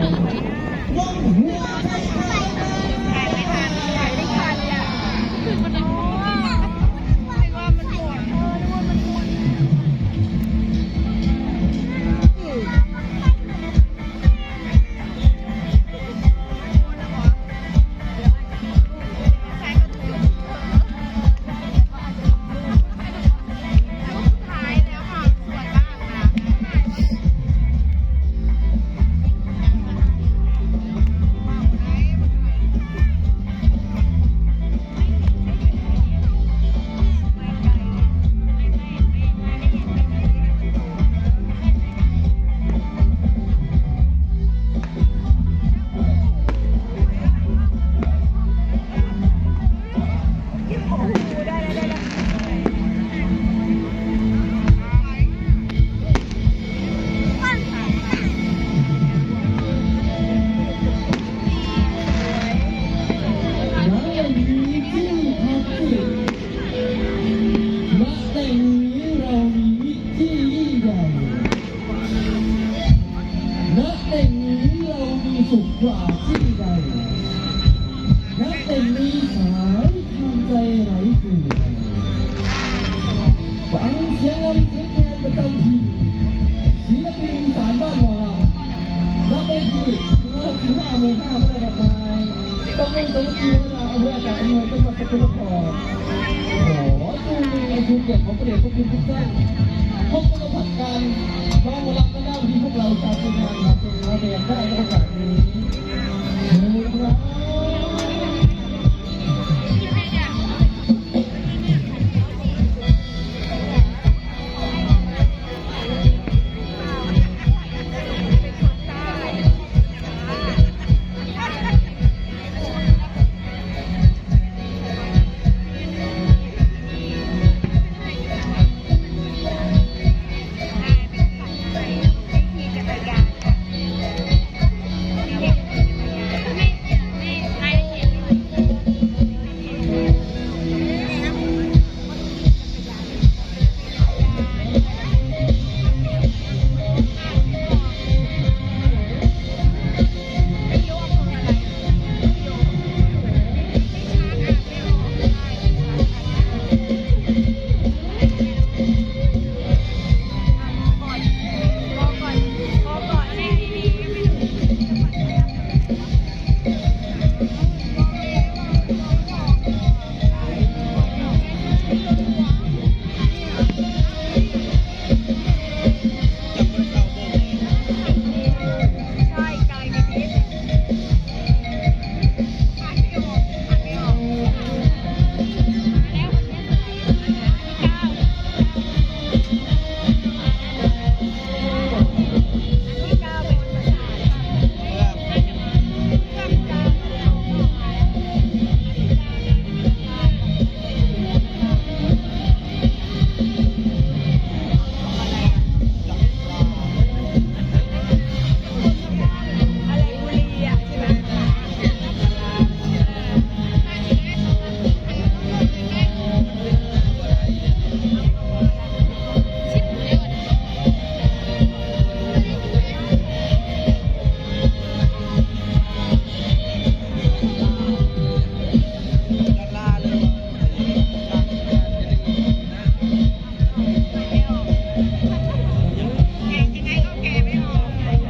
วงหั ณแห่งนี้เรามีสุขกว่าที่ใดณแห่งนี้สายทางใจไหลสู่ฟังเสียงลำเสียงแคนประจำถิ่ศิลปินสานบ้านของเรารับไปที่เราถึงห้าโมงห้าเมื่อไหร่ครับนายต้องเล่นตัวทีเวลาเอาเวลาจากอำเภอจังหวัดสกลนครขอจูงมือชูเกียรติของประเดชพระคุณทุกท่าน พบกันผัดกันน้องรับก็ได้ที่พวกเราชาวเป็นงานมาเป็นระเบียบได้ก็แบบนี้